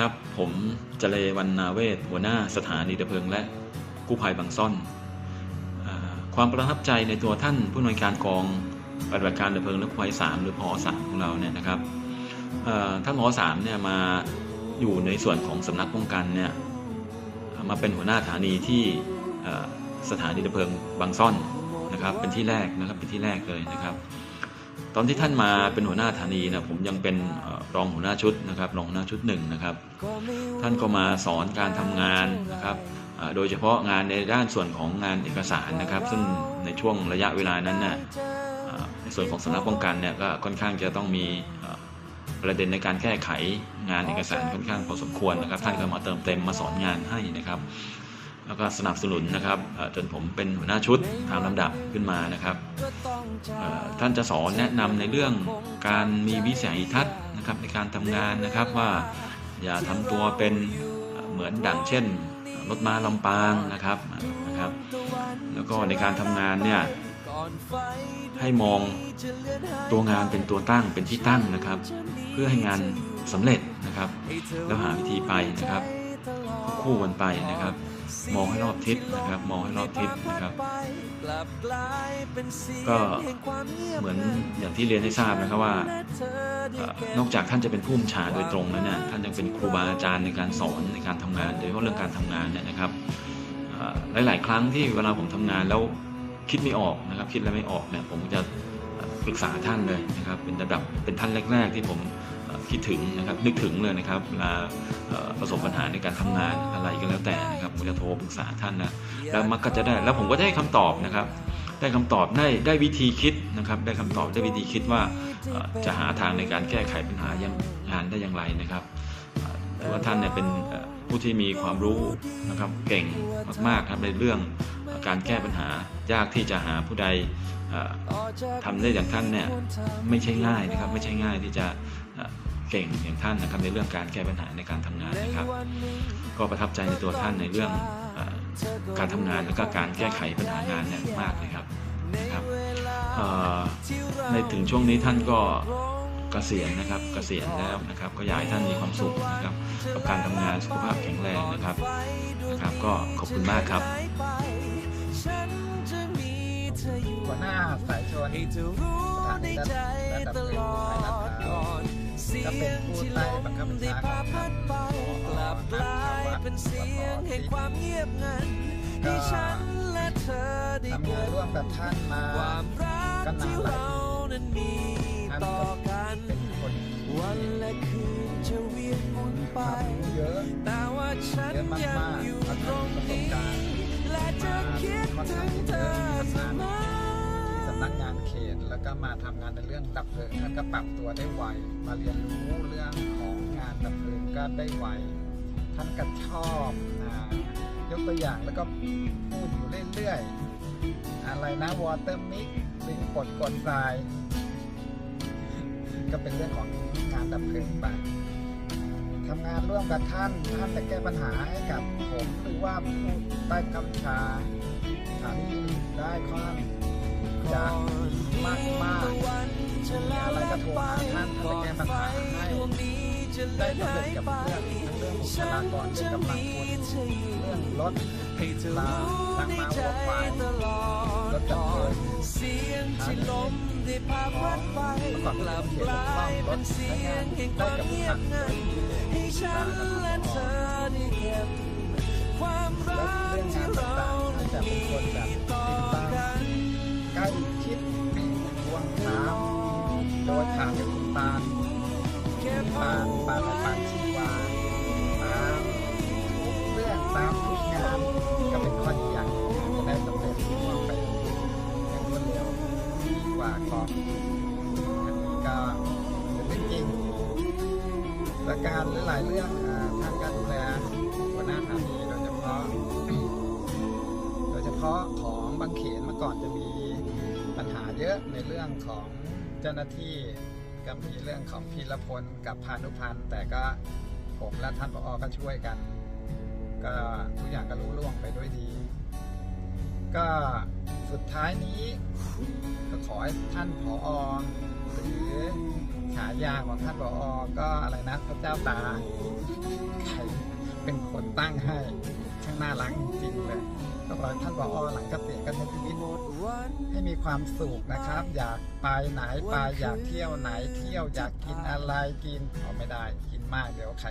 ครับ ผมเจเลวันนาเวศหัวหน้าสถานีดับเพลิงและกู้ภัยบางซ่อนอความประทับใจในตัวท่านผู้อำนวยการกองปฏิบัติการดับเพลิงและกู้ภัยสามหรือพอสามของเราเนี่ยนะครับท่านพอสามเนี่ยมาอยู่ในส่วนของสำนักป้องกันเนี่ยมาเป็นหัวหน้าสถานีที่สถานีดับเพลิงบางซ่อนนะครับเป็นที่แรกนะครับเป็นที่แรกเลยนะครับ ตอนที่ท่านมาเป็นหัวหน้าสถานีนะผมยังเป็นรองหัวหน้าชุดนะครับรองหัวหน้าชุดหนึ่งนะครับ ท่านก็มาสอนการทำงานนะครับโดยเฉพาะงานในด้านส่วนของงานเอกสารนะครับ ซึ่งในช่วงระยะเวลานั้นน่ะอ่าในส่วนของสำนักป้องกันเนี่ยก็ค่อนข้างจะต้องมีประเด็นในการแก้ไขงานเอกสารค่อนข้างพอสมควรนะครับ ท่านก็มาเติมเต็มมาสอนงานให้นะครับ แล้วก็สนับสนุนนะครับจนผมเป็นหัวหน้าชุดตามลำดับขึ้นมานะครับท่านจะสอนแนะนำในเรื่องการมีวิสัยทัศน์นะครับในการทำงานนะครับว่าอย่าทำตัวเป็นเหมือนดั่งเช่นรถม้าลำปางนะครับนะครับ แล้วก็ในการทำงานเนี่ยให้มองตัวงานเป็นตัวตั้งเป็นที่ตั้งนะครับ เพื่อให้งานสำเร็จนะครับ แล้วหาวิธีไปนะครับควบคู่กันไปนะครับ มองให้รอบทิศนะครับ มองให้รอบทิศนะครับ ก็เหมือนอย่างที่เรียนให้ทราบนะครับว่า นอกจากท่านจะเป็นผู้บัญชาโดยตรงแล้วเนี่ยท่านยังเป็นครูบาอาจารย์ในการสอนในการทำงานโดยเฉพาะเรื่องการทำงานเนี่ยนะครับหลาย ๆ ครั้งที่เวลาผมทำงานแล้วคิดไม่ออกนะครับ คิดอะไรไม่ออกเนี่ยผมจะปรึกษาท่านเลยนะครับ เป็นระดับเป็นท่านแรก ๆ ที่ผม คิดถึงนะครับนึกถึงเลยนะครับเวลาประสบปัญหาในการทำงานอะไรก็แล้วแต่นะครับผมจะโทรปรึกษาท่านนะแล้วมักก็จะได้แล้วผมก็ได้คำตอบนะครับ ได้คำตอบได้ได้วิธีคิดนะครับ ได้คำตอบได้วิธีคิดว่าจะหาทางในการแก้ไขปัญหายังงานได้อย่างไรนะครับเอ่อถือว่าท่านเนี่ยเป็นผู้ที่มีความรู้นะครับเก่งมากๆครับในเรื่องการแก้ปัญหายากที่จะหาผู้ใดเอ่อทำได้อย่างท่านเนี่ยไม่ใช่ง่ายนะครับ ไม่ใช่ง่ายที่จะ เอ่อเก่งอย่างท่านนะครับในเรื่องการแก้ปัญหาในการทำงานนะครับ ก็ประทับใจในตัวท่านในเรื่องเอ่อการทำงานและก็การแก้ไขปัญหางานเนี่ยมากเลยครับนะครับเอ่อในถึงช่วงนี้ท่านก็เกษียณนะครับเกษียณแล้วนะครับก็อยากให้ท่านมีความสุขนะครับกับการทำงานสุขภาพแข็งแรงนะครับนะครับ ก็ขอบคุณมากครับหัวหน้าสายชนสถานีระดับเพลิงไทยรัฐพร้าว ก็เป็นผู้ใต้บังคับบัญชาของท่านผอนัทวัฒน์วัฒน์ศรีก็ทำงานร่วมกับท่านมาก็นานหลายปีท่านก็เป็นคนที่ความรู้เยอะเยอะมากๆแล้วก็มีประสบการณ์มาค่อนข้างเยอะทำงานที่สำ นักงานเขต แล้วก็มาทำงานในเรื่องดับเพลิงท่านก็ปรับตัวได้ไว มาเรียนรู้เรื่องของงานดับเพลิงก็ได้ไว ท่านก็ชอบอ่ายกตัวอย่างแล้วก็พูดอยู่เรื่อยๆ อะไรนะวอเตอร์มิกดึงกดกดทราย ก็เป็นเรื่องของงานดับเพลิงไปทำงานร่วมกับท่าน ท่านจะแก้ปัญหาให้กับผม หรือว่าผู้ใต้กำชาถานได้ค่อนข้าง จะมากมากมีอะไรก็โทรหาท่านท่านจะแก้ปัญหาให้ได้สำเร็จกับเรื่องทั้งเรื่องบุคลากรเรื่องกำลังคนเรื่องรถลาทางมาวัวควายรถจักรยานทางของเมื่อก่อนผมเขียนรถต้องรถใช้งานได้กับทุกคันให้ฉั ปานปานปานชีวาตามเรื่องตามทุกงานก็เป็นข้อดีอย่างจะได้สำเร็จรุ่งไปอย่างรวดเร็วดีกว่าก่อนอันนี้ก็เป็นเรื่องจริงและการหลายเรื่องทานการดูแลหัวหน้าสถานีโดยเฉพาะโดยเฉพาะของบางเขนเมื่อก่อนจะมีปัญหาเยอะในเรื่องของเจ้าหน้าที่ ก็มีเรื่องของพีรพลกับพานุพันธ์แต่ก็ผมและท่านผอก็ช่วยกัน ก็ทุกอย่างก็รู้ล่วงไปด้วยดี ก็สุดท้ายนี้ก็ขอให้ท่านผอหรือฉายาของท่านผอก็อะไรนะพระเจ้าตาใครเป็นคนตั้งให้ช่างน่ารักจริงเลย ขอให้ท่านผออหลังเกษียณก็ใช้ชีวิตให้มีความสุขนะครับ อยากไปไหนไปอยากเที่ยวไหนเที่ยวอยากกินอะไรกินเอไม่ได้กินมากเดี๋ยวไข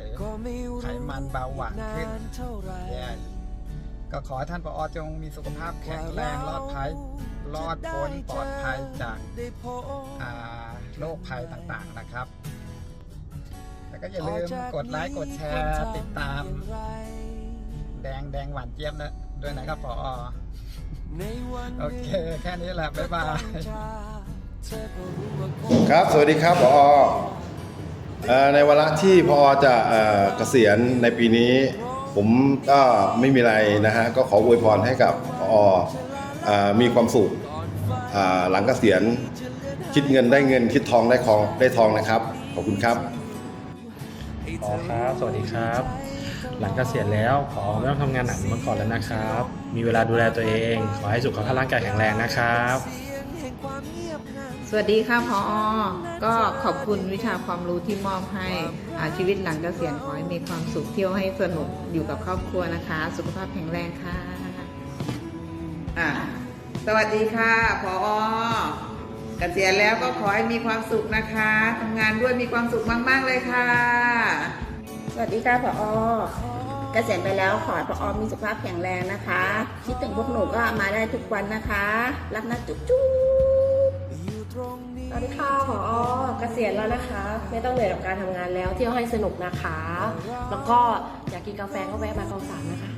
ไขมันเบาหวานขึ้นแย่ก็ขอท่านผอจงมีสุขภาพแข็งแรงรอดภัยรอดพ้นปลอดภัยจากโรคภัยต่างๆนะครับ แล้วก็อย่าลืมกดไลค์กดแชร์ติดตาม แดงแดงหวานเจี๊ยบนะด้วยนะครับพอโอเค แค่นี้แหละบ๊ายบาย ครับ สวัสดีครับพอเอ่อในวาระที่พอจะเอ่อเกษียณในปีนี้ ผมก็ไม่มีอะไรนะฮะก็ขออวยพรให้กับพอเอ่อมีความสุขอ่าหลังเกษียณคิดเงินได้เงินคิดทองได้ทองได้ทองนะครับ ขอบคุณครับขอครับ สวัสดีครับ หลังเกษียณแล้วขอไม่ต้องทำงานหนักเหมือนก่อนแล้วนะครับ มีเวลาดูแลตัวเอง ขอให้สุขภาพร่างกายแข็งแรงนะครับ สวัสดีค่ะพอก็ขอบคุณวิชาความรู้ที่มอบให้ชีวิตหลังเกษียณขอให้มีความสุขเที่ยวให้สนุกอยู่กับครอบครัวนะคะ สุขภาพแข็งแรงค่ะอ่าสวัสดีค่ะพอเกษียณแล้วก็ขอให้มีความสุขนะคะทำงานด้วยมีความสุขมาก ๆ เลยค่ะ สวัสดีค่ะผอเกษียณไปแล้วขอให้ผอมีสุขภาพแข็งแรงนะคะ คิดถึงพวกหนูก็มาได้ทุกวันนะคะ รักนะจุ๊บจุ๊บสวัสดีค่ะผอเกษียณแล้วนะคะ ไม่ต้องเหนื่อยกับการทำงานแล้วเที่ยวให้สนุกนะคะ แล้วก็อยากกินกาแฟก็แวะมากองสามนะคะ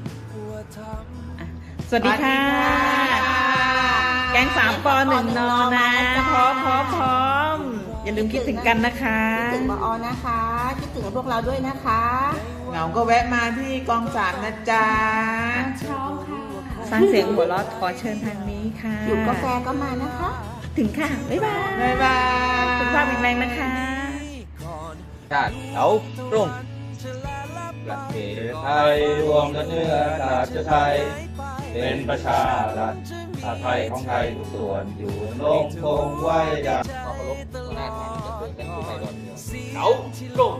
สวัสดีค่ะ แกงสามปอหนึ่งนอนะพร้อมพร้อมพร้อม อย่าลืมคิดถึงกันนะคะคิดถึงผอนะคะ คิดถึงพวกเราด้วยนะคะเหงาก็แวะมาที่กองสามนะจ๊ะชอบค่ะสร้างเสียงหัวเราะขอเชิญทางนี้ค่ะ อยู่กาแฟก็มานะคะ ถึงค่ะ บ๊ายบาย บ๊ายบายสุขภาพแข็งแรงนะคะชาติเขารุ่งประเทศไทยรวมกันเนื้อชาติไทย เป็นประชารัฐชาติไทยของไทยทุกส่วนอยู่ลงคงไว้อย่างขอเคารพหัวหน้าทานจะเกิดเป็นผู้ใหญ่ดนเมืองเขารุ่ง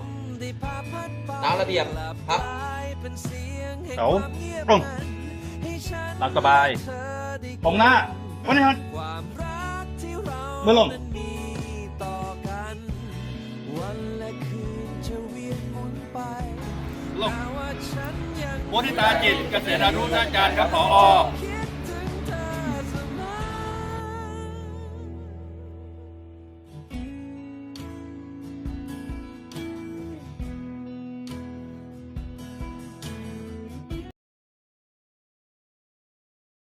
ตามระเบียบครับเขาตรงหลับสบายตรงหน้าวันนี้ครับเมื่อลงลง มทิตาจิตเกษตรอนุราชการครับผอ